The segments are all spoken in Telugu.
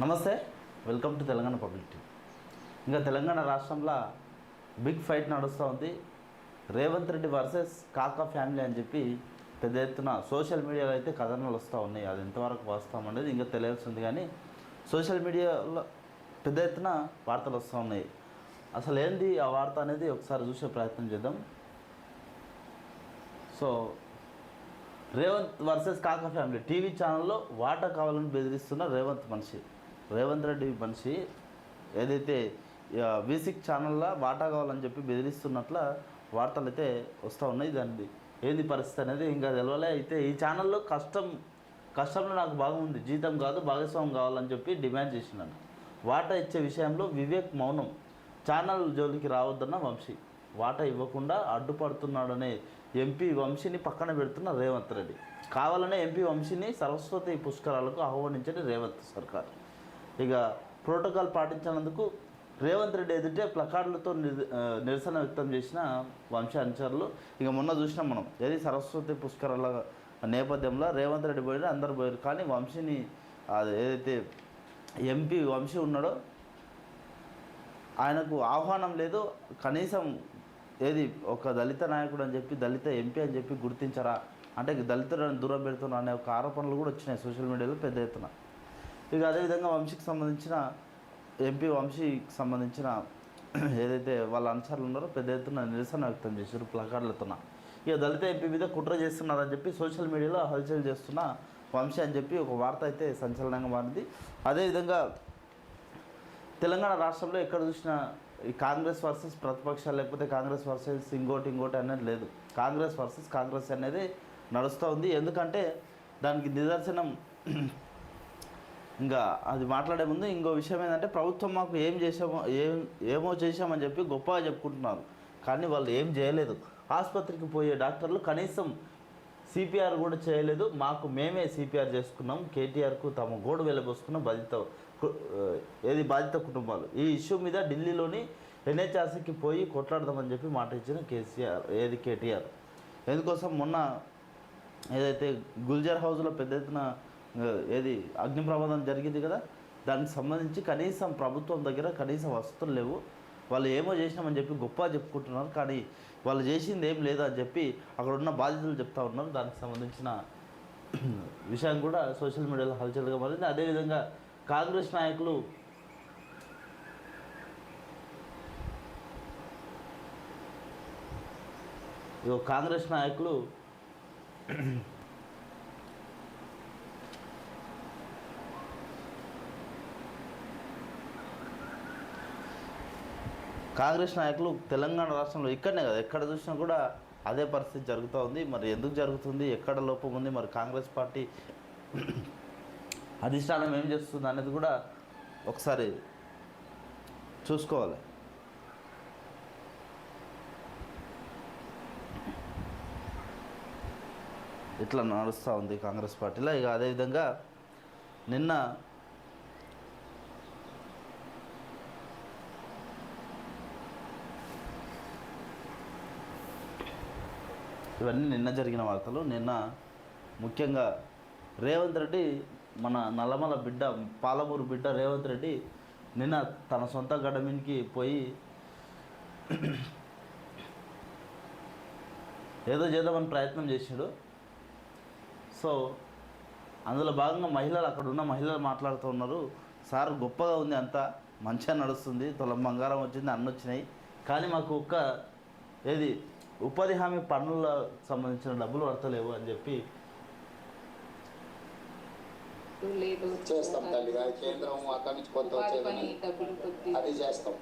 నమస్తే welcome to Telangana public TV ఇంకా తెలంగాణ రాష్ట్రంలో బిగ్ ఫైట్ నడుస్తూ ఉంది. రేవంత్ రెడ్డి వర్సెస్ కాకా ఫ్యామిలీ అని చెప్పి పెద్ద ఎత్తున సోషల్ మీడియాలో అయితే కథనాలు వస్తూ ఉన్నాయి. అది ఎంతవరకు వాస్తవం అనేది ఇంకా తెలియాల్సింది కానీ సోషల్ మీడియాలో పెద్ద ఎత్తున వార్తలు వస్తూ ఉన్నాయి. అసలు ఏంది ఆ వార్త అనేది ఒకసారి చూసే ప్రయత్నం చేద్దాం. So Revanth versus Kaka family TV ఛానల్లో వాటా కావాలని బెదిరిస్తున్న రేవంత్ మనిషి. రేవంత్ రెడ్డి మనిషి ఏదైతే బీసిక్ ఛానల్లో వాటా కావాలని చెప్పి బెదిరిస్తున్నట్ల వార్తలు అయితే వస్తూ ఉన్నాయి దానిది. ఏంది పరిస్థితి అనేది ఇంకా తెలవలే అయితే ఈ ఛానల్లో కష్టం కష్టంలో నాకు బాగుంది జీతం కాదు భాగస్వామ్యం కావాలని చెప్పి డిమాండ్ చేసినాను. వాటా ఇచ్చే విషయంలో వివేక్ మౌనం. ఛానల్ జోలికి రావద్దన్న వంశీ. వాటా ఇవ్వకుండా అడ్డుపడుతున్నాడనే ఎంపీ వంశీని పక్కన పెడుతున్న రేవంత్ రెడ్డి. కావాలనే ఎంపీ వంశీని సరస్వతి పుష్కరాలకు ఆహ్వానించని రేవంత్ సర్కార్. ఇక ప్రోటోకాల్ పాటించినందుకు రేవంత్ రెడ్డి ఎదుటే ప్లకార్డులతో నిరసన వ్యక్తం చేసిన వంశ అనుచరులు. ఇక మొన్న చూసినాం మనం ఏది సరస్వతి పుష్కరాల నేపథ్యంలో రేవంత్ రెడ్డి పోయినా అందరు పోయారు. కానీ వంశీని అది ఏదైతే ఎంపీ వంశీ ఉన్నాడో ఆయనకు ఆహ్వానం లేదు. కనీసం ఏది ఒక దళిత నాయకుడు అని చెప్పి దళిత ఎంపీ అని చెప్పి గుర్తించరా? అంటే దళితులను దూరం పెడుతున్నా అనే ఒక ఆరోపణలు కూడా వచ్చినాయి సోషల్ మీడియాలో పెద్ద ఎత్తున. ఇక అదేవిధంగా వంశీకి సంబంధించిన ఎంపీ వంశీకి సంబంధించిన ఏదైతే వాళ్ళ అనుచరులు ఉన్నారో పెద్ద ఎత్తున నిరసన వ్యక్తం చేశారు ప్లకార్డులతోన. ఇక దళిత ఎంపీ మీద కుట్ర చేస్తున్నారని చెప్పి సోషల్ మీడియాలో హల్చల్ చేస్తున్న వంశీ అని చెప్పి ఒక వార్త అయితే సంచలనంగా మారింది. అదేవిధంగా తెలంగాణ రాష్ట్రంలో ఎక్కడ చూసినా ఈ కాంగ్రెస్ వర్సెస్ ప్రతిపక్షాలు లేకపోతే కాంగ్రెస్ వర్సెస్ ఇంకోటి ఇంకోటి అనేది లేదు. కాంగ్రెస్ వర్సెస్ కాంగ్రెస్ అనేది నడుస్తూ ఉంది. ఎందుకంటే దానికి నిదర్శనం ఇంకా అది మాట్లాడే ముందు ఇంకో విషయం ఏంటంటే ప్రభుత్వం మాకు ఏం చేసామో ఏం ఏమో చేసామని చెప్పి గొప్పగా చెప్పుకుంటున్నారు. కానీ వాళ్ళు ఏం చేయలేదు. ఆసుపత్రికి పోయే డాక్టర్లు కనీసం సిపిఆర్ కూడా చేయలేదు. మాకు మేమే సిపిఆర్ చేసుకున్నాం. కేటీఆర్కు తమ గోడు వెళ్ళబోసుకున్న బాధిత ఏది బాధిత కుటుంబాలు. ఈ ఇష్యూ మీద ఢిల్లీలోని ఎన్హెచ్ఆర్సీకి పోయి కొట్లాడదామని చెప్పి మాట ఇచ్చిన కేసీఆర్ ఏది కేటీఆర్. ఎందుకోసం మొన్న ఏదైతే గుల్జార్ హౌస్లో పెద్ద ఎత్తున ఏది? అగ్ని ప్రమాదం జరిగింది కదా? దానికి సంబంధించి కనీసం ప్రభుత్వం దగ్గర కనీసం వసతులు లేవు. వాళ్ళు ఏమో చేసినామని చెప్పి గొప్ప చెప్పుకుంటున్నారు. కానీ వాళ్ళు చేసింది ఏం లేదు అని చెప్పి అక్కడ ఉన్న బాధితులు చెప్తా ఉన్నారు. దానికి సంబంధించిన విషయం కూడా సోషల్ మీడియాలో హల్చల్గా మారింది. అదేవిధంగా కాంగ్రెస్ నాయకులు కాంగ్రెస్ నాయకులు కాంగ్రెస్ నాయకులు తెలంగాణ రాష్ట్రంలో ఇక్కడనే కదా ఎక్కడ చూసినా కూడా అదే పరిస్థితి జరుగుతూ ఉంది. మరి ఎందుకు జరుగుతుంది? ఎక్కడ లోపం ఉంది? మరి కాంగ్రెస్ పార్టీ అధిష్టానం ఏం చేస్తుంది అనేది కూడా ఒకసారి చూసుకోవాలి. ఇట్లా నడుస్తూ ఉంది కాంగ్రెస్ పార్టీలో. ఇక అదేవిధంగా నిన్న ఇవన్నీ నిన్న జరిగిన వార్తలు. నిన్న ముఖ్యంగా రేవంత్ రెడ్డి మన నల్లమల బిడ్డ పాలమూరు బిడ్డ రేవంత్ రెడ్డి నిన్న తన సొంత గడ్డ పోయి ఏదో చేద్దామని ప్రయత్నం చేశాడు సో అందులో భాగంగా మహిళలు అక్కడ ఉన్న మహిళలు మాట్లాడుతూ ఉన్నారు. సార్ గొప్పగా ఉంది అంతా. మంచిగా నడుస్తుంది. తొలం బంగారం వచ్చింది అన్నీ వచ్చినాయి కానీ మాకు ఒక్క ఏది ఉపాధి హామీ పన్నులకు సంబంధించిన డబ్బులు పడతలేవు అని చెప్పి లేదు చేస్తాం తల్లి గారి కేంద్రం అక్కడి నుంచి కొంత అది చేస్తాం.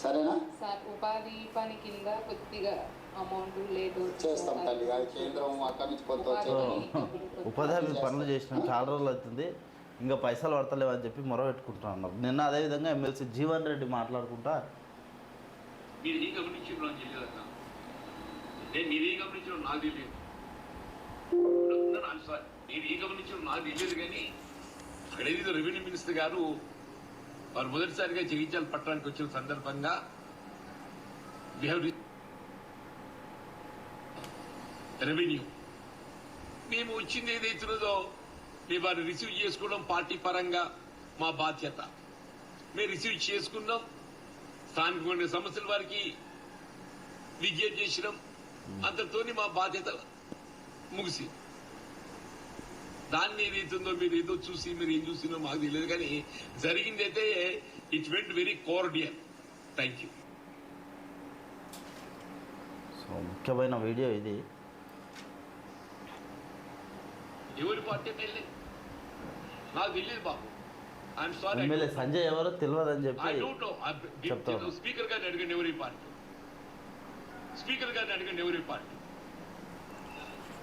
సరేనా? సార్ ఉపాధి పని కింద కొద్దిగా అమౌంట్ లేదు చేస్తాం తల్లి గారి కేంద్రం అక్కడి నుంచి కొంత ఉపాధి పనులు చేసిన చాలా రోజులు అవుతుంది. ఇంకా పైసలు పడతలేవు అని చెప్పి మొర పెట్టుకుంటా ఉన్నారు. నిన్న అదేవిధంగా ఎమ్మెల్సీ జీవన్ రెడ్డి మాట్లాడుకుంటా మీరు నాకు నేను నాకు తెలియదు. నాకు తెలియదు కానీ రెవెన్యూ మినిస్టర్ గారు వారు మొదటిసారిగా జగిత్యాల పట్టణానికి వచ్చిన సందర్భంగా రెవెన్యూ మేము వచ్చింది ఏదైతున్నదో మేము వారిని రిసీవ్ చేసుకోవడం పార్టీ పరంగా మా బాధ్యత. మేము రిసీవ్ చేసుకున్నాం. స్థానికమైన సమస్యల వారికి విజ్ఞప్తి చేసినాం. అంతటితోని మా బాధ్యత ముగిసి దాన్ని ఏదైతుందో మీరు ఏదో చూసి మీరు ఏం చూసినో మాకు తెలియదు కానీ జరిగింది అయితే it went very cordial thank you so ముఖ్యమైన వీడియో ఇది. ఎవరి పార్టీ ఎమ్మెల్యే? నాకు తెలియదు బాబు. ఐఎమ్ సారీ ఎమ్మెల్యే సంజయ్ ఎవరో తెలియదని ఐ చెప్పి డోంట్ నో చెప్తాను. స్పీకర్ గారిని అడగండి ఎవరి పార్టీ? స్పీకర్ గారిని అడగండి ఎవరి పార్టీ?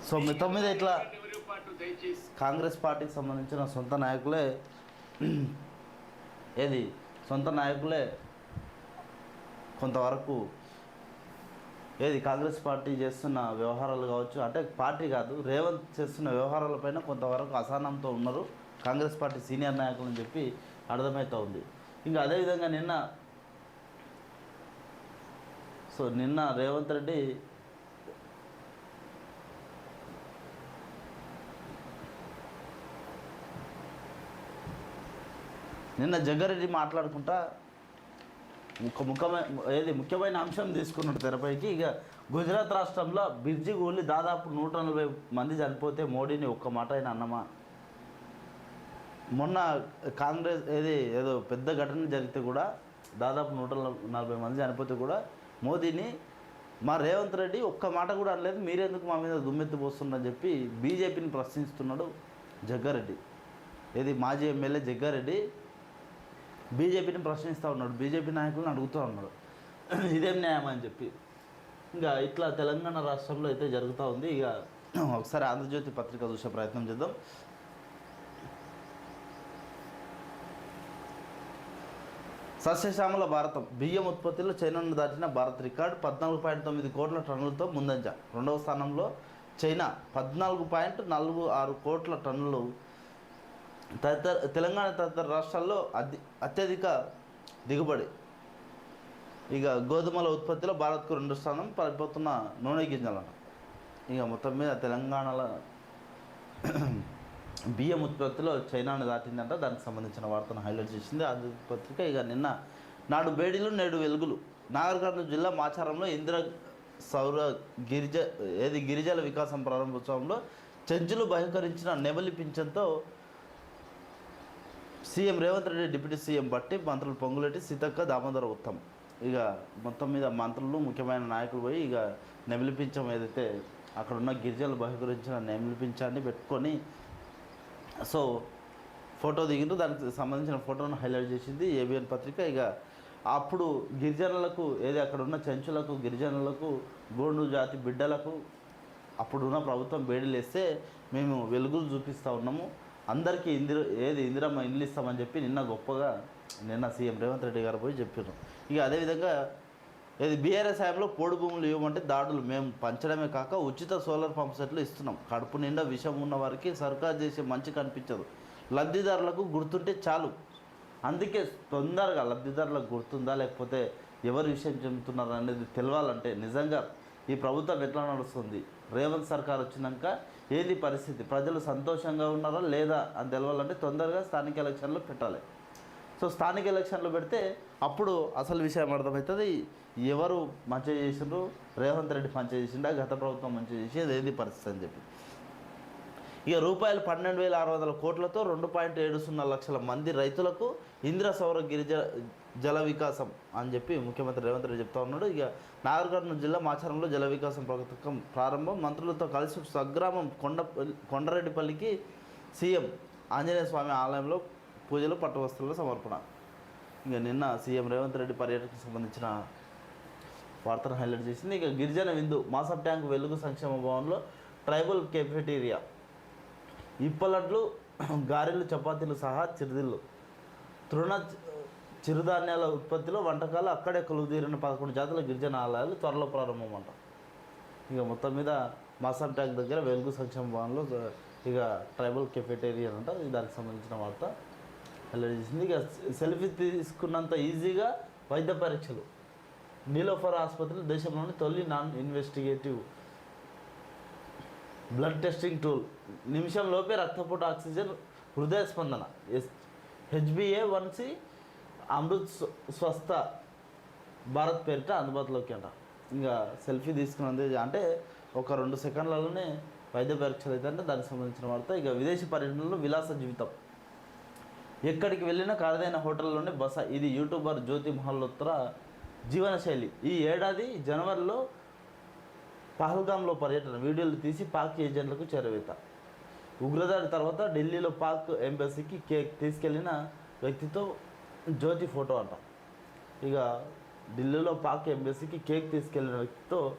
సో మితం మీద ఇట్లా కాంగ్రెస్ పార్టీకి సంబంధించిన సొంత నాయకులే ఏది? సొంత నాయకులే కొంతవరకు ఏది? కాంగ్రెస్ పార్టీ చేస్తున్న వ్యవహారాలు కావచ్చు అంటే పార్టీ కాదు రేవంత్ చేస్తున్న వ్యవహారాలపైన కొంతవరకు అసహనంతో ఉన్నారు. కాంగ్రెస్ పార్టీ సీనియర్ నాయకులని చెప్పి అర్థమవుతూ ఉంది. ఇంకా అదేవిధంగా నిన్న సో నిన్న రేవంత్ రెడ్డి నిన్న జగ్గారెడ్డి మాట్లాడుకుంటా ఒక ముఖ్యమైన ఏది ముఖ్యమైన అంశం తీసుకున్నాడు తెరపైకి. ఇక గుజరాత్ రాష్ట్రంలో బిర్జి కూలి దాదాపు నూట నలభై మంది చనిపోతే మోడీని ఒక్క మాట అయినా అన్నమా? మొన్న కాంగ్రెస్ ఏది ఏదో పెద్ద ఘటన జరిగితే కూడా దాదాపు నూట నలభై మంది చనిపోతే కూడా మోదీని మా రేవంత్ రెడ్డి ఒక్క మాట కూడా అనలేదు మీరెందుకు మా మీద దుమ్మెత్తి పోస్తుందని చెప్పి బీజేపీని ప్రశ్నిస్తున్నాడు జగ్గారెడ్డి. ఏది మాజీ ఎమ్మెల్యే జగ్గారెడ్డి బీజేపీని ప్రశ్నిస్తూ ఉన్నాడు బీజేపీ నాయకులను అడుగుతూ ఉన్నాడు. ఇదేం న్యాయం అని చెప్పి. ఇంకా ఇట్లా తెలంగాణ రాష్ట్రంలో అయితే జరుగుతూ ఉంది. ఇక ఒకసారి ఆంధ్రజ్యోతి పత్రిక చూసే ప్రయత్నం చేద్దాం. సస్యశ్యామల భారతం. బియ్యం ఉత్పత్తిలో చైనాను దాటిన భారత్ రికార్డ్ పద్నాలుగు పాయింట్ తొమ్మిది కోట్ల టన్నులతో ముందంజ. రెండవ స్థానంలో చైనా పద్నాలుగు పాయింట్ నాలుగు ఆరు కోట్ల టన్నులు. తదితర తెలంగాణ తదితర రాష్ట్రాల్లో అతి అత్యధిక దిగుబడి. ఇక గోధుమల ఉత్పత్తిలో భారత్కు రెండు స్థానం పడిపోతున్న నూనె గింజలను. ఇక మొత్తం మీద తెలంగాణలో బియ్యం ఉత్పత్తిలో చైనాను దాటిందంట దానికి సంబంధించిన వార్తను హైలైట్ చేసింది. అది పత్రిక ఇక నిన్న నాడు బేడిలు నేడు వెలుగులు. నాగర్ జిల్లా మాచారంలో ఇందిరా సౌర గిరిజ ఏది గిరిజల వికాసం ప్రారంభోత్సవంలో చెంచులు బహిష్కరించిన నెమలి పింఛన్తో CM Revanth Reddy deputy CM Bhatti మంత్రులు పొంగులెట్టి సీతక్క దామోదర ఉత్తమ్. ఇక మొత్తం మీద మంత్రులు ముఖ్యమైన నాయకులు పోయి ఇక నెమిలి పింఛం ఏదైతే అక్కడ ఉన్న గిరిజనులు బహిష్కరించిన పెట్టుకొని సో ఫోటో దిగిండ్రు. దానికి సంబంధించిన ఫోటోను హైలైట్ చేసింది ఏబిఎన్ పత్రిక. ఇక అప్పుడు గిరిజనులకు ఏది అక్కడ ఉన్న చెంచులకు గిరిజనులకు గోండు జాతి బిడ్డలకు అప్పుడున్న ప్రభుత్వం బేడీలేస్తే మేము వెలుగులు చూపిస్తూ ఉన్నాము. అందరికీ ఇందిర ఏది ఇందిరమ్మ ఇండ్లు ఇస్తామని చెప్పి నిన్న గొప్పగా నిన్న సీఎం రేవంత్ రెడ్డి గారు పోయి చెప్పారు ఇక అదేవిధంగా ఇది బీఆర్ఎస్ హయాంలో పోడు భూములు ఇవ్వమంటే దాడులు. మేము పంచడమే కాక ఉచిత సోలార్ పంప్ సెట్లు ఇస్తున్నాం. కడుపు నిండా విషం ఉన్న వారికి సర్కార్ చేసే మంచి కనిపించదు. లబ్ధిదారులకు గుర్తుంటే చాలు. అందుకే తొందరగా లబ్ధిదారులకు గుర్తుందా లేకపోతే ఎవరు విషయం చెబుతున్నారు అనేది తెలవాలంటే నిజంగా ఈ ప్రభుత్వం ఎట్లా నడుస్తుంది? రేవంత్ సర్కార్ వచ్చినాక ఏది పరిస్థితి? ప్రజలు సంతోషంగా ఉన్నారా లేదా అని తెలవాలంటే తొందరగా స్థానిక ఎలక్షన్లు పెట్టాలి. సో స్థానిక ఎలక్షన్లు పెడితే అప్పుడు అసలు విషయం అర్థమవుతుంది ఎవరు మంచి చేసిండ్రు రేవంత్ రెడ్డి మంచి చేసిండా గత ప్రభుత్వం మంచి చేసేది ఏది పరిస్థితి అని చెప్పి. ఇక రూపాయలు పన్నెండు వేల ఆరు వందల కోట్లతో రెండు పాయింట్ ఏడు సున్నా లక్షల మంది రైతులకు ఇంద్ర సౌర గిరిజ జల వికాసం అని చెప్పి ముఖ్యమంత్రి రేవంత్ రెడ్డి చెప్తా ఉన్నాడు. ఇక నాగర్కర్నూలు జిల్లా మాచారంలో జల వికాసం పథకం ప్రారంభం. మంత్రులతో కలిసి స్వగ్రామం కొండ కొండరెడ్డిపల్లికి సీఎం ఆంజనేయ స్వామి ఆలయంలో పూజలు పట్టువస్త్రాల సమర్పణ. ఇక నిన్న సీఎం రేవంత్ రెడ్డి పర్యటనకు సంబంధించిన వార్తను హైలైట్ చేసింది. ఇక గిరిజన విందు మాసప్ ట్యాంక్ వెలుగు సంక్షేమ భవన్లో ట్రైబల్ కెఫెటీరియా. ఇప్పలట్లు గారెలు చపాతీలు సహా చిరుదిళ్ళు తృణ చిరుధాన్యాల ఉత్పత్తిలో వంటకాలు అక్కడే కొలువుదీరిన పదకొండు జాతుల గిరిజన ఆలయాలు త్వరలో ప్రారంభం అంట ఇక మొత్తం మీద మాసం ట్యాంక్ దగ్గర వెలుగు సంక్షేమ భవన్లో ఇక ట్రైబల్ కెఫెటేరియా అంట. దానికి సంబంధించిన వార్త. అలా చేసింది ఇక సెల్ఫీ తీసుకున్నంత ఈజీగా వైద్య పరీక్షలు. నీలోఫర్ ఆసుపత్రి దేశంలోని తొలి non investigative blood testing tool. నిమిషంలోపే రక్తపోటు ఆక్సిజన్ హృదయ స్పందన. S HBA one C Amrit Swasth Bharat పేరిట అందుబాటులోకి అంట. ఇంకా సెల్ఫీ తీసుకున్నది అంటే ఒక రెండు సెకండ్లలోనే వైద్య పరీక్షలు అయితే అంటే దానికి సంబంధించిన వార్త. ఇక విదేశీ పర్యటనలో విలాస జీవితం. ఎక్కడికి వెళ్ళినా ఖరీదైన హోటల్లోనే బస. ఇది యూట్యూబర్ జ్యోతి మహల్లోత్తర జీవనశైలి. ఈ ఏడాది జనవరిలో పహల్గామ్లో పర్యటన. వీడియోలు తీసి పాక్ ఏజెంట్లకు చేరవేత. ఉగ్రదాడి తర్వాత ఢిల్లీలో పాక్ ఎంబసీకి కేక్ తీసుకెళ్ళిన వ్యక్తితో జ్యోతి ఫోటో అంట. ఇక ఢిల్లీలో పాక్ ఎంబసీకి కేక్ తీసుకెళ్ళిన వ్యక్తితో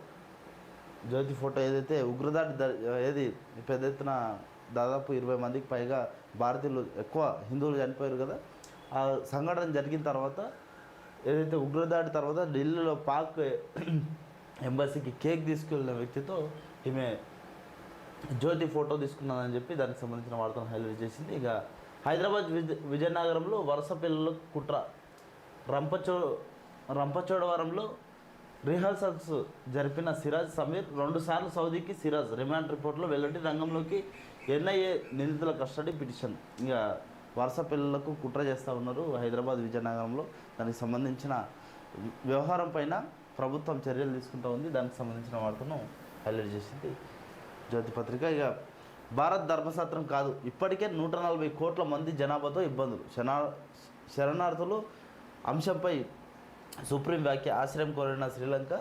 జ్యోతి ఫోటో ఏదైతే ఉగ్రదాడి ద- ఏది పెద్ద ఎత్తున దాదాపు ఇరవై మందికి పైగా భారతీయులు ఎక్కువ హిందువులు చనిపోయారు కదా. ఆ సంఘటన జరిగిన తర్వాత ఏదైతే ఉగ్రదాడి తర్వాత ఢిల్లీలో పాక్ ఎంబసీకి కేక్ తీసుకెళ్ళిన వ్యక్తితో ఈమె జ్యోతి ఫోటో తీసుకున్నానని చెప్పి దానికి సంబంధించిన వార్తను హైలైట్ చేసింది. ఇక హైదరాబాద్ విజ విజయనగరంలో వరుస పిల్లల కుట్ర. రంపచో రంపచోడవరంలో రిహార్సల్స్ జరిపిన సిరాజ్ సమీర్ రెండుసార్లు సౌదీకి సిరాజ్ రిమాండ్ రిపోర్ట్లో వెల్లడి రంగంలోకి ఎన్ఐఏ నిందితుల కస్టడీ పిటిషన్. ఇక వరుస పిల్లలకు కుట్ర చేస్తూ ఉన్నారు హైదరాబాద్ విజయనగరంలో. దానికి సంబంధించిన వ్యవహారం పైన ప్రభుత్వం చర్యలు తీసుకుంటూ ఉంది. దానికి సంబంధించిన వార్తను హైలైట్ చేసింది జ్యోతి పత్రిక. ఇక భారత్ ధర్మశాస్త్రం కాదు ఇప్పటికే నూట నలభై కోట్ల మంది జనాభాతో ఇబ్బందులు. శనా శరణార్థులు అంశంపై సుప్రీం వ్యాఖ్య ఆశ్రయం కోరిన శ్రీలంక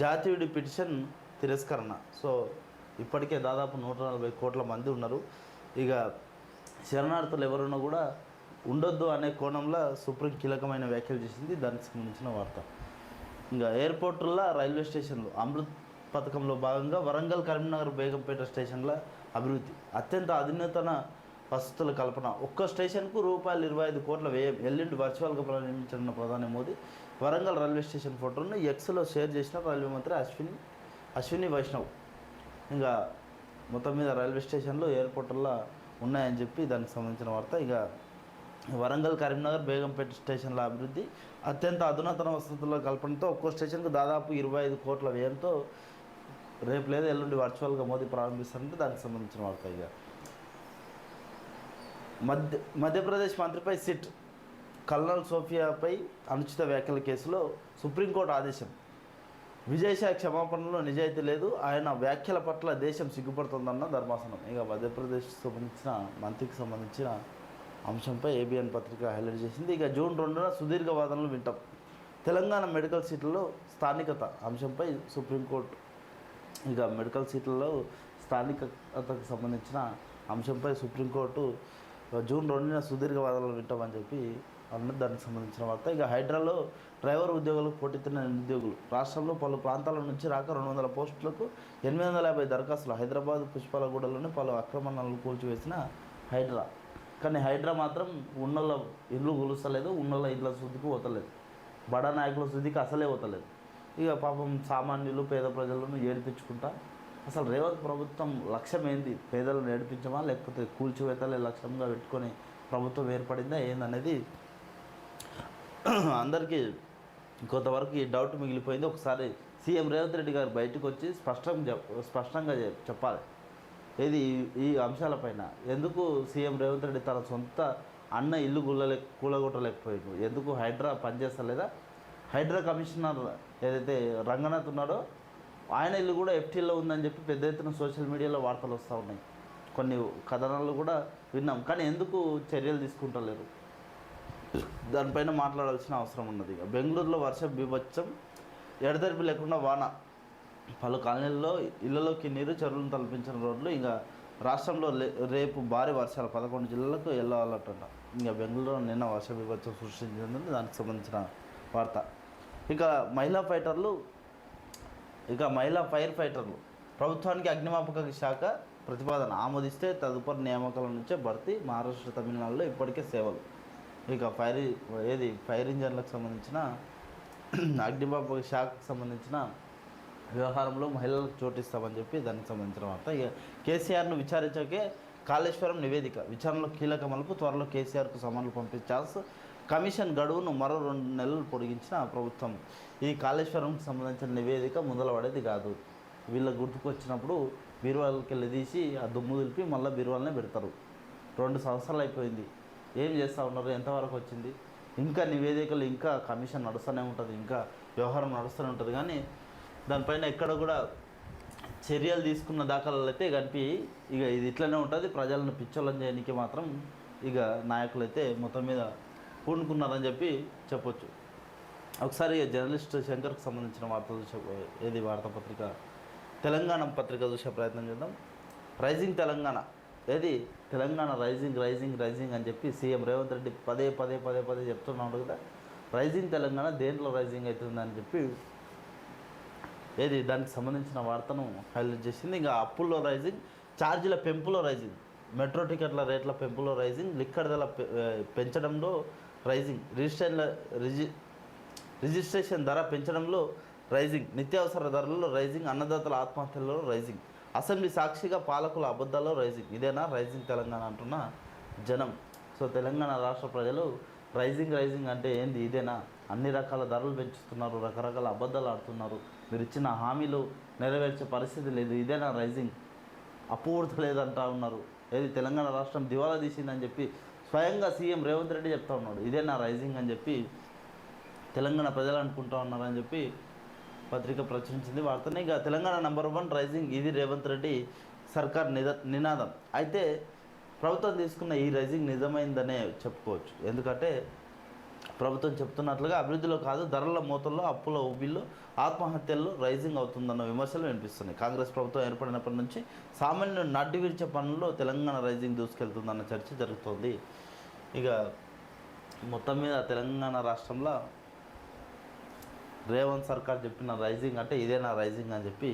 జాతీయుడి పిటిషన్ తిరస్కరణ. సో ఇప్పటికే దాదాపు నూట నలభై కోట్ల మంది ఉన్నారు. ఇక శరణార్థులు ఎవరున్నా కూడా ఉండొద్దు అనే కోణంలో సుప్రీం కీలకమైన వ్యాఖ్యలు చేసింది. దానికి సంబంధించిన వార్త. ఇంకా ఎయిర్పోర్టుల్లో రైల్వే స్టేషన్లు అమృత్ పథకంలో భాగంగా వరంగల్ కరీంనగర్ బేగంపేట స్టేషన్ల అభివృద్ధి. అత్యంత అధునాతన వసతుల కల్పన. ఒక్క స్టేషన్కు రూపాయలు ఇరవై ఐదు కోట్ల వ్యయం. ఎల్లుండి వర్చువల్గా ప్రారంభించిన ప్రధాని మోదీ వరంగల్ రైల్వే స్టేషన్ ఫోటోను ఎక్స్లో షేర్ చేసిన రైల్వే మంత్రి అశ్విని అశ్విని వైష్ణవ్. ఇంకా మొత్తం మీద రైల్వే స్టేషన్లు ఎయిర్పోర్టుల్లో ఉన్నాయని చెప్పి దానికి సంబంధించిన వార్త. ఇక వరంగల్ కరీంనగర్ బేగంపేట స్టేషన్ల అభివృద్ధి అత్యంత అధునాతన వసతుల కల్పనతో ఒక్కో స్టేషన్కు దాదాపు ఇరవై ఐదు కోట్ల వ్యయంతో రేపు లేదా ఎల్లుండి వర్చువల్గా మోదీ ప్రారంభిస్తారంటే దానికి సంబంధించిన వార్త ఇక. మధ్య మధ్యప్రదేశ్ మంత్రిపై సిట్ కల్నల్ సోఫియాపై అనుచిత వ్యాఖ్యల కేసులో సుప్రీంకోర్టు ఆదేశం. విజయశాఖ క్షమాపణలో నిజాయితీ లేదు. ఆయన వ్యాఖ్యల పట్ల దేశం సిగ్గుపడుతుందన్న ధర్మాసనం. ఇక మధ్యప్రదేశ్ సంబంధించిన మంత్రికి సంబంధించిన అంశంపై ఏబిఎన్ పత్రిక హైలైట్ చేసింది. ఇక జూన్ రెండున సుదీర్ఘ వాదనలు వింటాం. తెలంగాణ మెడికల్ సీట్లలో స్థానికత అంశంపై సుప్రీంకోర్టు ఇక మెడికల్ సీట్లలో స్థానికతకు సంబంధించిన అంశంపై సుప్రీంకోర్టు జూన్ రెండున సుదీర్ఘ వాదనలు వింటామని చెప్పి అన్నది దానికి సంబంధించిన వార్త. ఇక హైడ్రాలో డ్రైవర్ ఉద్యోగులకు పోటెత్తిన నిరుద్యోగులు. రాష్ట్రంలో పలు ప్రాంతాల నుంచి రాక రెండు వందల పోస్టులకు ఎనిమిది వందల యాభై దరఖాస్తులు. హైదరాబాద్ పుష్పాలగూడలోని పలు అక్రమణాలను కూల్చివేసిన హైడ్రా. కానీ హైడ్రా మాత్రం ఉన్నోళ్ళ ఇల్లు కూలుస్తలేదు ఉన్నోళ్ళ ఇళ్ళ శుద్ధికి పోతలేదు. బడా నాయకుల శుద్ధికి అసలే పోతలేదు. ఇక పాపం సామాన్యులు పేద ప్రజలను ఏడిపించుకుంటా. అసలు రేవంత్ ప్రభుత్వం లక్ష్యం ఏంది? పేదలను ఏడిపించమా? లేకపోతే కూల్చివేతలే లక్ష్యంగా పెట్టుకొని ప్రభుత్వం ఏర్పడిందా? ఏందనేది అందరికీ కొంతవరకు ఈ డౌట్ మిగిలిపోయింది. ఒకసారి సీఎం రేవంత్ రెడ్డి గారు బయటకు వచ్చి స్పష్టంగా చెప్ స్పష్టంగా చెప్పాలి. ఏది ఈ- అంశాలపైన? ఎందుకు సీఎం రేవంత్ రెడ్డి తన సొంత అన్న ఇల్లు కూలలే కూలగొట్టలేకపోయాడు? ఎందుకు హైడ్రా పనిచేస్తలేదా? హైడ్రా కమిషనర్ ఏదైతే రంగనాథ్ ఉన్నాడో ఆయన ఇల్లు కూడా ఎఫ్టీలో ఉందని చెప్పి పెద్ద ఎత్తున సోషల్ మీడియాలో వార్తలు వస్తూ ఉన్నాయి. కొన్ని కథనాలు కూడా విన్నాం. కానీ ఎందుకు చర్యలు తీసుకుంటలేరు? దానిపైన మాట్లాడాల్సిన అవసరం ఉన్నది. ఇక బెంగళూరులో వర్షం బీభత్సం ఎడతెరిపి లేకుండా వాన. పలు కాలనీల్లో ఇళ్ళలోకి నీరు చెరువులను తలపించిన రోడ్లు ఇంకా రాష్ట్రంలో రేపు భారీ వర్షాలు. పదకొండు జిల్లాలకు ఎల్లో అలర్ట్ అంట. ఇంకా బెంగళూరులో నిన్న వర్ష బీభత్సం సృష్టించిందని దానికి సంబంధించిన వార్త. ఇక మహిళా ఫైటర్లు ఇక మహిళా ఫైర్ ఫైటర్లు. ప్రభుత్వానికి అగ్నిమాపక శాఖ ప్రతిపాదన. ఆమోదిస్తే తదుపరి నియామకాల నుంచే భర్తీ మహారాష్ట్ర తమిళనాడులో ఇప్పటికే సేవలు. ఇక ఫైర్ ఏది? ఫైర్ ఇంజన్లకు సంబంధించిన అగ్నిమాపక శాఖకు సంబంధించిన వ్యవహారంలో మహిళలకు చోటిస్తామని చెప్పి దానికి సంబంధించిన వార్త. ఇక కేసీఆర్ను విచారించకే కాళేశ్వరం నివేదిక విచారణలో కీలక మలుపు త్వరలో కేసీఆర్కు సమన్లు పంపించాల్సి కమిషన్ గడువును మరో రెండు నెలలు పొడిగించిన ప్రభుత్వం. ఈ కాళేశ్వరంకి సంబంధించిన నివేదిక మొదలపడేది కాదు. వీళ్ళ గుర్తుకు వచ్చినప్పుడు బీరువాళ్ళకి వెళ్ళి తీసి ఆ దుమ్ము దులిపి మళ్ళీ బీరువాలనే పెడతారు. రెండు సంవత్సరాలు అయిపోయింది. ఏం చేస్తూ ఉన్నారు? ఎంతవరకు వచ్చింది? ఇంకా నివేదికలు ఇంకా కమిషన్ నడుస్తూనే ఉంటుంది ఇంకా వ్యవహారం నడుస్తూనే ఉంటుంది. కానీ దానిపైన ఎక్కడ కూడా చర్యలు తీసుకున్న దాఖలాలు అయితే కనిపి ఇక ఇది ఇట్లనే ఉంటుంది. ప్రజలను పిచ్చోళ్ళని చేయడానికి మాత్రం ఇక నాయకులు అయితే మొత్తం మీద పూనుకున్నారని చెప్పి చెప్పొచ్చు. ఒకసారి ఇక జర్నలిస్ట్ శంకర్కు సంబంధించిన వార్త చూసే ఏది? వార్తాపత్రిక? తెలంగాణ పత్రిక చూసే ప్రయత్నం చేద్దాం. రైజింగ్ తెలంగాణ. ఏది? తెలంగాణ రైజింగ్ రైజింగ్ రైజింగ్ అని చెప్పి సీఎం రేవంత్ రెడ్డి పదే పదే పదే పదే చెప్తున్నాడు కదా. రైజింగ్ తెలంగాణ దేంట్లో రైజింగ్ అవుతుందని చెప్పి ఏది? దానికి సంబంధించిన వార్తను హైలైట్ చేసింది. ఇంకా అప్పుల్లో రైజింగ్ ఛార్జీల పెంపులో రైజింగ్ మెట్రో టికెట్ల రేట్ల పెంపులో రైజింగ్ లిక్కర్ ధర పె- పెంచడంలో రైజింగ్ రిజిస్ట్రేషన్ల రిజి రిజిస్ట్రేషన్ ధర పెంచడంలో రైజింగ్ నిత్యావసర ధరలలో రైజింగ్ అన్నదాతల ఆత్మహత్యలలో రైజింగ్. అసెంబ్లీ సాక్షిగా పాలకుల అబద్ధాల్లో రైజింగ్. ఇదేనా? రైజింగ్ తెలంగాణ అంటున్న జనం. సో తెలంగాణ రాష్ట్ర ప్రజలు రైజింగ్ రైజింగ్ అంటే ఏంది? ఇదేనా? అన్ని రకాల ధరలు పెంచుతున్నారు రకరకాల అబద్ధాలు ఆడుతున్నారు. మీరు ఇచ్చిన హామీలు నెరవేర్చే పరిస్థితి లేదు. ఇదేనా రైజింగ్? అపూర్త లేదంటా ఉన్నారు. ఏది? తెలంగాణ రాష్ట్రం దివాలా తీసిందని చెప్పి స్వయంగా సీఎం రేవంత్ రెడ్డి చెప్తా ఉన్నాడు. ఇదేనా రైజింగ్ అని చెప్పి తెలంగాణ ప్రజలు అనుకుంటా ఉన్నారని చెప్పి పత్రిక ప్రచురించింది. వార్తని ఇక తెలంగాణ నంబర్ వన్ రైజింగ్ ఇది రేవంత్ రెడ్డి సర్కార్ నిద నినాదం. అయితే ప్రభుత్వం తీసుకున్న ఈ రైజింగ్ నిజమైందనే చెప్పుకోవచ్చు. ఎందుకంటే ప్రభుత్వం చెప్తున్నట్లుగా అభివృద్ధిలో కాదు ధరల మూతల్లో అప్పుల ఊబిల్లో ఆత్మహత్యల్లో రైజింగ్ అవుతుందన్న విమర్శలు వినిపిస్తున్నాయి. కాంగ్రెస్ ప్రభుత్వం ఏర్పడినప్పటి నుంచి సామాన్యులు నడ్డి విరిచే పనుల్లో తెలంగాణ రైజింగ్ దూసుకెళ్తుందన్న చర్చ జరుగుతోంది. ఇక మొత్తం మీద తెలంగాణ రాష్ట్రంలో రేవంత్ సర్కార్ చెప్పిన రైజింగ్ అంటే ఇదేనా రైజింగ్ అని చెప్పి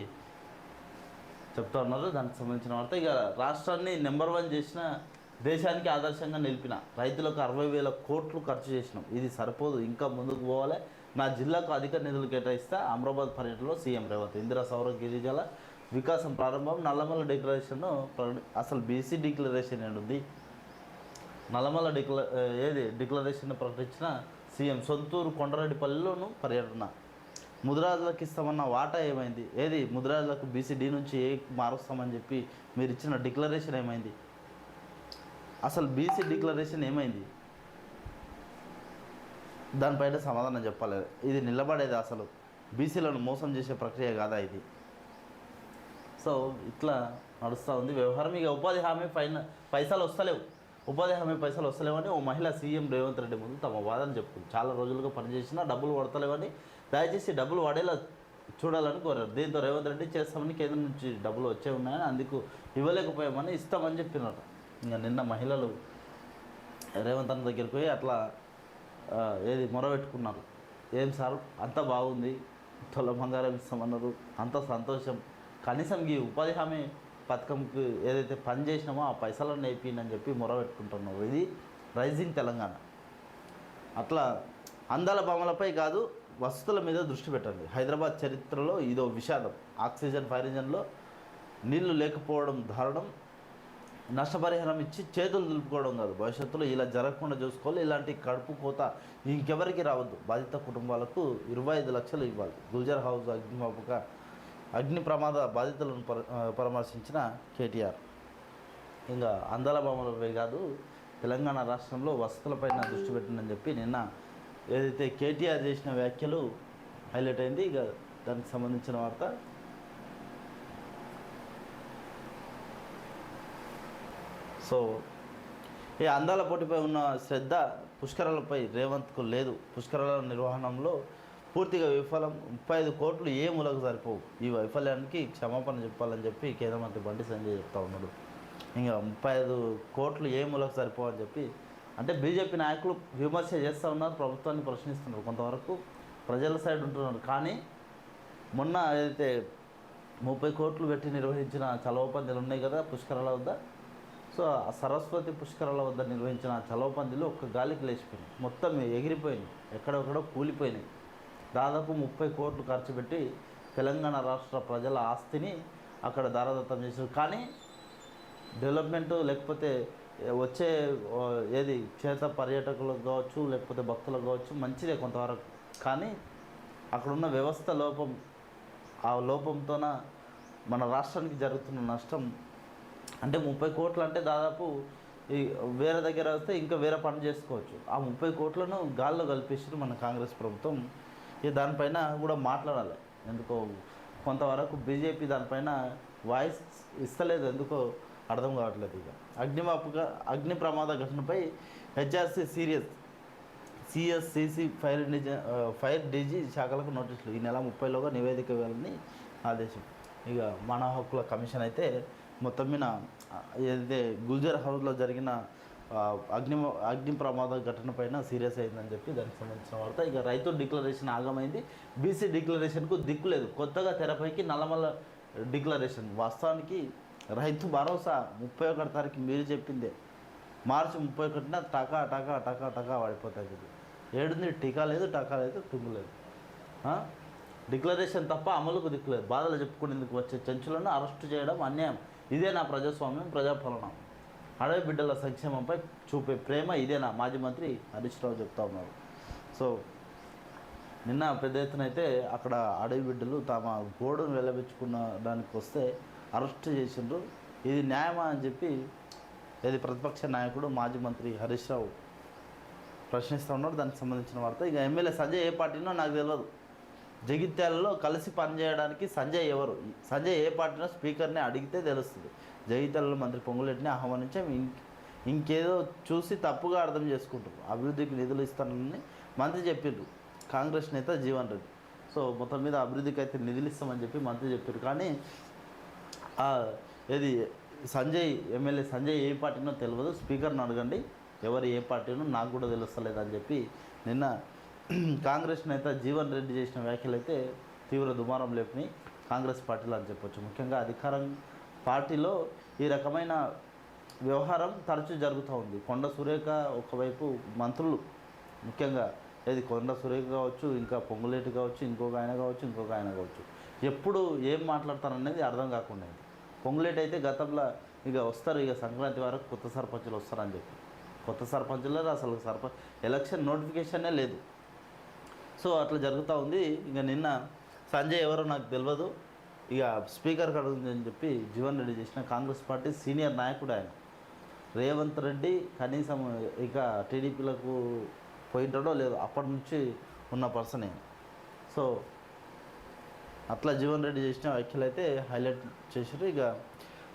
చెప్తా ఉన్నారు. దానికి సంబంధించిన వార్త. ఇక రాష్ట్రాన్ని నెంబర్ వన్ చేసిన దేశానికి ఆదర్శంగా నిలిపిన రైతులకు అరవై వేల కోట్లు ఖర్చు చేసినాం. ఇది సరిపోదు. ఇంకా ముందుకు పోవాలి. నా జిల్లాకు అధిక నిధులు కేటాయిస్తే అమరాబాద్ పర్యటనలో సీఎం రేవంత్. ఇందిరా సౌర గిరిజల వికాసం ప్రారంభం. నల్లమల్ల డిక్లరేషన్ను అసలు బీసీ డిక్లరేషన్ ఏంటి? నల్లమల్ల డిక్ల ఏది? డిక్లరేషన్ ప్రకటించిన సీఎం సొంతూరు కొండరెడ్డిపల్లిలోను పర్యటన. ముదిరాజులకు ఇస్తామన్న వాటా ఏమైంది? ఏది? ముదిరాజులకు బీసీడీ నుంచి ఏ మారుస్తామని చెప్పి మీరు ఇచ్చిన డిక్లరేషన్ ఏమైంది? అసలు బీసీ డిక్లరేషన్ ఏమైంది? దానిపైన సమాధానం చెప్పలేదు. ఇది నిలబడేది అసలు. బీసీలను మోసం చేసే ప్రక్రియ కాదా ఇది? సో ఇట్లా నడుస్తూ ఉంది. వ్యవహారం. ఇక ఉపాధి హామీ పైన పైసలు వస్తలేవు. ఉపాధి హామీ పైసలు వస్తలేవని ఓ మహిళ సీఎం రేవంత్ రెడ్డి ముందు తమ వాదన చెప్పుకుంది. చాలా రోజులుగా పనిచేసినా డబ్బులు పడతలేవని దయచేసి డబ్బులు పడేలా చూడాలని కోరారు. దీంతో రేవంత్ రెడ్డి చేస్తామని కేంద్రం నుంచి డబ్బులు వచ్చే ఉన్నాయని అందుకు ఇవ్వలేకపోయామని ఇస్తామని చెప్పినారు. ఇంకా నిన్న మహిళలు రేవంత్ అన్న దగ్గరికి పోయి అట్లా ఏది మొరబెట్టుకున్నారు. ఏం సార్ అంత బాగుంది తొల బంగారం ఇస్తామన్నారు అంత సంతోషం. కనీసం ఈ ఉపాధి హామీ పథకంకి ఏదైతే పని చేసినామో ఆ పైసలను నేర్పిందని చెప్పి మొరబెట్టుకుంటున్నారు ఇది రైజింగ్ తెలంగాణ. అట్లా అందాల బొమ్మలపై కాదు వసతుల మీద దృష్టి పెట్టండి. హైదరాబాద్ చరిత్రలో ఇదో విషాదం. ఆక్సిజన్ ఫైర్ ఇంజన్లో నీళ్ళు లేకపోవడం దారుణం. నష్టపరిహారం ఇచ్చి చేతులు దులుపుకోవడం కాదు. భవిష్యత్తులో ఇలా జరగకుండా చూసుకోవాలి. ఇలాంటి కడుపు కోత ఇంకెవరికి రావద్దు. బాధిత కుటుంబాలకు ఇరవై ఐదు లక్షలు ఇవ్వాలి. గుల్జర్ హౌస్ అగ్నిమాపక అగ్ని ప్రమాద బాధితులను పర పరామర్శించిన కేటీఆర్. ఇంకా అందాల బొమ్మలపై కాదు తెలంగాణ రాష్ట్రంలో వసతులపైన దృష్టి పెట్టిందని చెప్పి నిన్న ఏదైతే కేటీఆర్ చేసిన వ్యాఖ్యలు హైలైట్ అయింది ఇక దానికి సంబంధించిన వార్త. సో ఈ అందాల పోటీపై ఉన్న శ్రద్ధ పుష్కరాలపై రేవంత్కు లేదు. పుష్కరాల నిర్వహణలో పూర్తిగా విఫలం. ముప్పై ఐదు కోట్లు ఏ మూలకు సరిపోవు. ఈ వైఫల్యానికి క్షమాపణ చెప్పాలని చెప్పి కేంద్ర మంత్రి బండి సంజయ్ చెప్తా ఉన్నాడు. ఇంకా ముప్పై ఐదు కోట్లు ఏ మూలకు సరిపోవని చెప్పి అంటే బీజేపీ నాయకులు విమర్శ చేస్తూ ఉన్నారు ప్రభుత్వాన్ని ప్రశ్నిస్తున్నారు కొంతవరకు. ప్రజల సైడ్ ఉంటున్నారు. కానీ మొన్న ఏదైతే ముప్పై కోట్లు పెట్టి నిర్వహించిన చలవ పందిలు ఉన్నాయి కదా పుష్కరాల వద్ద. సో ఆ సరస్వతి పుష్కరాల వద్ద నిర్వహించిన చలవ పందిలు ఒక్క గాలికి లేచిపోయినాయి. మొత్తం ఎగిరిపోయినాయి. ఎక్కడెక్కడో కూలిపోయినాయి. దాదాపు ముప్పై కోట్లు ఖర్చు పెట్టి తెలంగాణ రాష్ట్ర ప్రజల ఆస్తిని అక్కడ దారదత్తం చేశారు. కానీ డెవలప్మెంట్ లేకపోతే వచ్చే ఏది క్షేత్ర పర్యాటకులకు కావచ్చు లేకపోతే భక్తులకు కావచ్చు మంచిదే కొంతవరకు. కానీ అక్కడున్న వ్యవస్థ లోపం ఆ లోపంతోన మన రాష్ట్రానికి జరుగుతున్న నష్టం అంటే ముప్పై కోట్లు అంటే దాదాపు ఈ వేరే దగ్గర వస్తే ఇంకా వేరే పని చేసుకోవచ్చు. ఆ ముప్పై కోట్లను గాల్లో కలిపేసి మన కాంగ్రెస్ ప్రభుత్వం. ఇక దానిపైన కూడా మాట్లాడాలి. ఎందుకో కొంతవరకు బీజేపీ దానిపైన వాయిస్ ఇస్తలేదు. ఎందుకో అర్థం కావట్లేదు ఇక. అగ్నిమాపుగా అగ్ని ప్రమాద ఘటనపై HRC serious CSCC fire DG fire DG శాఖలకు నోటీసులు. ఈ నెల ముప్పైలోగా నివేదిక ఇవ్వాలని ఆదేశం. ఇక మానవ హక్కుల కమిషన్ అయితే మొత్తం మీద ఏదైతే గుల్జర్ హౌస్లో జరిగిన అగ్ని అగ్ని ప్రమాద ఘటన పైన సీరియస్ అయిందని చెప్పి దానికి సంబంధించిన వార్త. ఇక రైతు డిక్లరేషన్ ఆగమైంది. బీసీ డిక్లరేషన్కు దిక్కు లేదు. కొత్తగా తెరపైకి నల్లమల్ల డిక్లరేషన్. వాస్తవానికి రైతు భరోసా ముప్పై ఒకటి తారీఖు మీరు చెప్పిందే. మార్చి ముప్పై ఒకటిన టకా టకా టకా టకా పడిపోతుంది ఇది ఏడుంది టీకా లేదు టకా లేదు టుంగు లేదు. డిక్లరేషన్ తప్ప అమలుకు దిక్కులేదు బాధలు చెప్పుకునేందుకు వచ్చే చెంచులను అరెస్టు చేయడం అన్యాయం. ఇదే నా ప్రజాస్వామ్యం ప్రజాపాలన. అడవి బిడ్డల సంక్షేమంపై చూపే ప్రేమ ఇదేనా? మాజీ మంత్రి హరీష్ రావు చెప్తా ఉన్నారు. సో నిన్న పెద్ద ఎత్తున అయితే అక్కడ అడవి బిడ్డలు తమ గోడును వెళ్ళబెచ్చుకున్న దానికి వస్తే అరెస్ట్ చేసిండ్రు. ఇది న్యాయమా అని చెప్పి ఇది ప్రతిపక్ష నాయకుడు మాజీ మంత్రి హరీష్ రావు ప్రశ్నిస్తూ ఉన్నాడు దానికి సంబంధించిన వార్త. ఇక ఎమ్మెల్యే సంజయ్ ఏ పార్టీనో నాకు తెలియదు జగిత్యాలలో కలిసి పనిచేయడానికి సంజయ్ ఎవరు? సంజయ్ ఏ పార్టీనో స్పీకర్ని అడిగితే తెలుస్తుంది. జగిత్యాల మంత్రి పొంగులెట్టిని ఆహ్వానించాం ఇంకేదో చూసి తప్పుగా అర్థం చేసుకుంటారు అభివృద్ధికి నిధులు ఇస్తానని మంత్రి చెప్పిండ్రు కాంగ్రెస్ నేత జీవన్ రెడ్డి. సో మొత్తం మీద అభివృద్ధికి అయితే నిధులు ఇస్తామని చెప్పి మంత్రి చెప్పారు కానీ ఏది సంజయ్ ఎమ్మెల్యే సంజయ్ ఏ పార్టీనో తెలియదు స్పీకర్ని అడగండి. ఎవరు ఏ పార్టీనో నాకు కూడా తెలుస్తలేదు అని చెప్పి నిన్న కాంగ్రెస్ నేత జీవన్ రెడ్డి చేసిన వ్యాఖ్యలు అయితే తీవ్ర దుమారం లేపినాయి. కాంగ్రెస్ పార్టీలు అని చెప్పొచ్చు. ముఖ్యంగా అధికారం పార్టీలో ఈ రకమైన వ్యవహారం తరచూ జరుగుతూ ఉంది. కొండ సురేఖ ఒకవైపు మంత్రులు ముఖ్యంగా ఏది కొండ సురేఖ కావచ్చు ఇంకా పొంగులేటి కావచ్చు ఇంకొక ఆయన కావచ్చు ఇంకొక ఆయన కావచ్చు. ఎప్పుడు ఏం మాట్లాడతారనేది అర్థం కాకుండా పొంగులేటి అయితే గతంలో ఇక వస్తారు ఇక సంక్రాంతి వరకు కొత్త సర్పంచులు వస్తారని చెప్పి. కొత్త సర్పంచులు అసలు సర్పంచ్ ఎలక్షన్ నోటిఫికేషనే లేదు. సో అట్లా జరుగుతూ ఉంది. ఇక నిన్న సంజయ్ ఎవరో నాకు తెలియదు ఇక స్పీకర్ అడుగుతుందని చెప్పి జీవన్ రెడ్డి చేసిన కాంగ్రెస్ పార్టీ సీనియర్ నాయకుడు ఆయన. రేవంత్ రెడ్డి కనీసం ఇక టీడీపీలకు పోయింటాడో లేదో అప్పటి నుంచి ఉన్న పర్సనే సో అట్లా జీవన్ రెడ్డి చేసిన వ్యాఖ్యలు అయితే హైలైట్ చేశారు. ఇక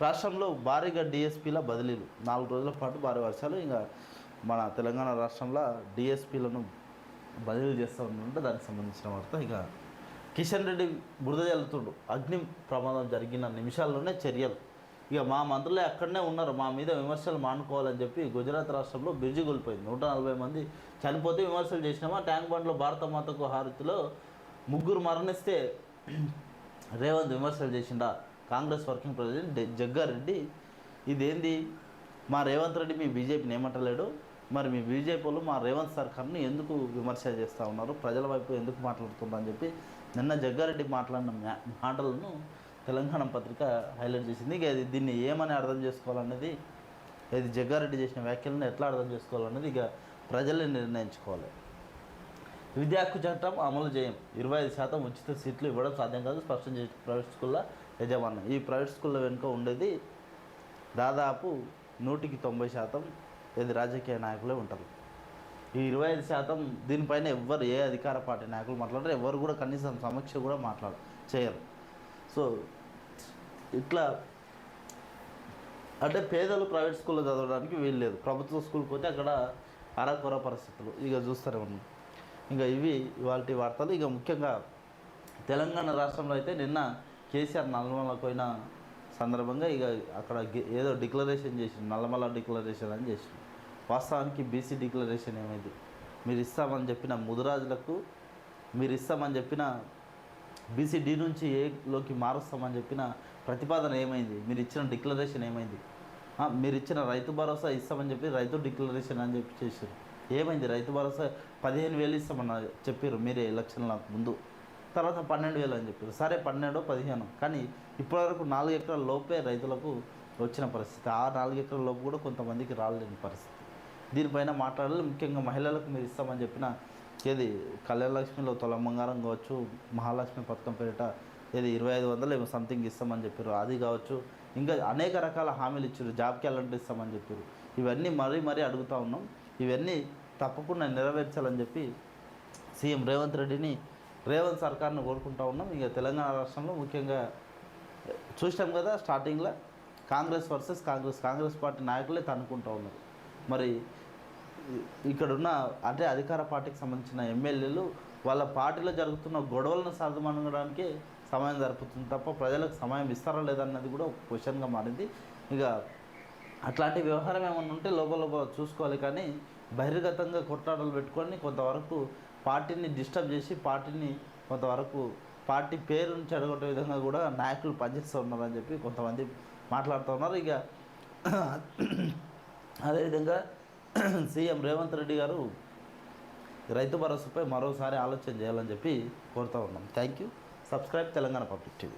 రాష్ట్రంలో భారీగా డిఎస్పీల బదిలీలు. నాలుగు రోజుల పాటు భారీ వర్షాలు. ఇంకా మన తెలంగాణ రాష్ట్రంలో డిఎస్పీలను బదిలీ చేస్తూ ఉంటుంటే దానికి సంబంధించిన వార్త. ఇక కిషన్ రెడ్డి బురద జల్లుతుడు అగ్ని ప్రమాదం జరిగిన నిమిషాల్లోనే చర్యలు. ఇక మా మంత్రులే అక్కడనే ఉన్నారు. మా మీద విమర్శలు మానుకోవాలని చెప్పి గుజరాత్ రాష్ట్రంలో బ్రిడ్జి కోల్పోయింది. నూట నలభై మంది చనిపోతే విమర్శలు చేసినామా? ట్యాంక్ బండ్లో భారత మాతకు హారతిలో ముగ్గురు మరణిస్తే రేవంత్ విమర్శలు చేసిండా? Congress working president Jaggareddy. ఇదేంది? మా రేవంత్ రెడ్డి మీ బీజేపీని ఏమంటలేడు? మరి మీ బీజేపీ వాళ్ళు మా రేవంత్ సర్కార్ని ఎందుకు విమర్శ చేస్తూ ఉన్నారు? ప్రజల వైపు ఎందుకు మాట్లాడుతున్నారు అని చెప్పి నిన్న జగ్గారెడ్డి మాట్లాడిన మ్యా- మాటలను తెలంగాణ పత్రిక హైలైట్ చేసింది. ఇక అది దీన్ని ఏమని అర్థం చేసుకోవాలనేది ఇది జగ్గారెడ్డి చేసిన వ్యాఖ్యలను ఎట్లా అర్థం చేసుకోవాలనేది ఇక ప్రజలే నిర్ణయించుకోవాలి. విద్యా హక్కు చట్టం అమలు చేయం. ఇరవై ఐదు శాతం ఉచిత సీట్లు ఇవ్వడం సాధ్యం కాదు. స్పష్టం చేసి ప్రైవేట్ స్కూళ్ళ యజమాని ఈ ప్రైవేట్ స్కూళ్ళ వెనుక ఉండేది దాదాపు నూటికి తొంభై శాతం ఇది రాజకీయ నాయకులే ఉంటారు. ఈ ఇరవై ఐదు శాతం దీనిపైన ఎవ్వరు ఏ అధికార పార్టీ నాయకులు మాట్లాడరు ఎవరు కూడా కనీసం సమీక్ష కూడా మాట్లాడ చేయరు. సో ఇట్లా అంటే పేదలు ప్రైవేట్ స్కూల్లో చదవడానికి వీలు లేదు. ప్రభుత్వ స్కూల్కి పోతే అక్కడ అరకొర పరిస్థితులు. ఇక చూస్తూనే మనం. ఇంకా ఇవి ఇవాళ వార్తలు. ఇక ముఖ్యంగా తెలంగాణ రాష్ట్రంలో అయితే నిన్న కేసీఆర్ నల్లమల పోయిన సందర్భంగా ఇక అక్కడ ఏదో డిక్లరేషన్ చేసిండు. నల్లమల డిక్లరేషన్ అని చేసిండు. వాస్తవానికి బీసీ డిక్లరేషన్ ఏమైంది? మీరు ఇస్తామని చెప్పిన ముదిరాజులకు మీరు ఇస్తామని చెప్పిన బీసీ డి నుంచి ఏలోకి మారుస్తామని చెప్పిన ప్రతిపాదన ఏమైంది? మీరు ఇచ్చిన డిక్లరేషన్ ఏమైంది? మీరు ఇచ్చిన రైతు భరోసా ఇస్తామని చెప్పి రైతు డిక్లరేషన్ అని చెప్పి చేశారు. ఏమైంది? రైతు భరోసా పదిహేను వేలు ఇస్తామన్న చెప్పారు మీరే ఎలక్షన్ల ముందు. తర్వాత పన్నెండు వేలు అని చెప్పారు. సరే పన్నెండు పదిహేను. కానీ ఇప్పటివరకు నాలుగు ఎకరాల లోపే రైతులకు వచ్చిన పరిస్థితి. ఆ నాలుగు ఎకరాల లోపు కూడా కొంతమందికి రాలేని పరిస్థితి. దీనిపైన మాట్లాడాలి. ముఖ్యంగా మహిళలకు మీరు ఇస్తామని చెప్పిన ఏది కళ్యాణ లక్ష్మిలో బంగారం కావచ్చు మహాలక్ష్మి పథకం పేరిట ఏది ఇరవై ఐదు వందలు ఏమో సంథింగ్ ఇస్తామని చెప్పారు. అది కావచ్చు. ఇంకా అనేక రకాల హామీలు ఇచ్చారు. జాబ్ క్యాలెండర్ ఇస్తామని చెప్పారు. ఇవన్నీ మరీ మరీ అడుగుతూ ఉన్నాం. ఇవన్నీ తప్పకుండా నెరవేర్చాలని చెప్పి సీఎం రేవంత్ రెడ్డిని రేవంత్ సర్కార్ని కోరుకుంటా ఉన్నాం. ఇక తెలంగాణ రాష్ట్రంలో ముఖ్యంగా చూసాం కదా స్టార్టింగ్లో Congress versus Congress Congress party నాయకులే తన్నుకుంటూ ఉన్నారు. మరి ఇక్కడున్న అంటే అధికార పార్టీకి సంబంధించిన ఎమ్మెల్యేలు వాళ్ళ పార్టీలో జరుగుతున్న గొడవలను సర్దుమనగడానికి సమయం జరుపుతుంది తప్ప ప్రజలకు సమయం ఇస్తారా లేదన్నది కూడా ఒక క్వశ్చన్గా మారింది. ఇక అట్లాంటి వ్యవహారం ఏమైనా ఉంటే లోపల లోపల చూసుకోవాలి కానీ బహిర్గతంగా కొట్లాటలు పెట్టుకొని కొంతవరకు పార్టీని డిస్టర్బ్ చేసి పార్టీని కొంతవరకు పార్టీ పేరును చెడగొట్టే విధంగా కూడా నాయకులు పనిచేస్తూ ఉన్నారని చెప్పి కొంతమంది మాట్లాడుతున్నారు ఇక అదేవిధంగా సీఎం రేవంత్ రెడ్డి గారు రైతు భరోసాపై మరోసారి ఆలోచన చేయాలని చెప్పి కోరుతా ఉన్నాం. Thank you subscribe Telangana public TV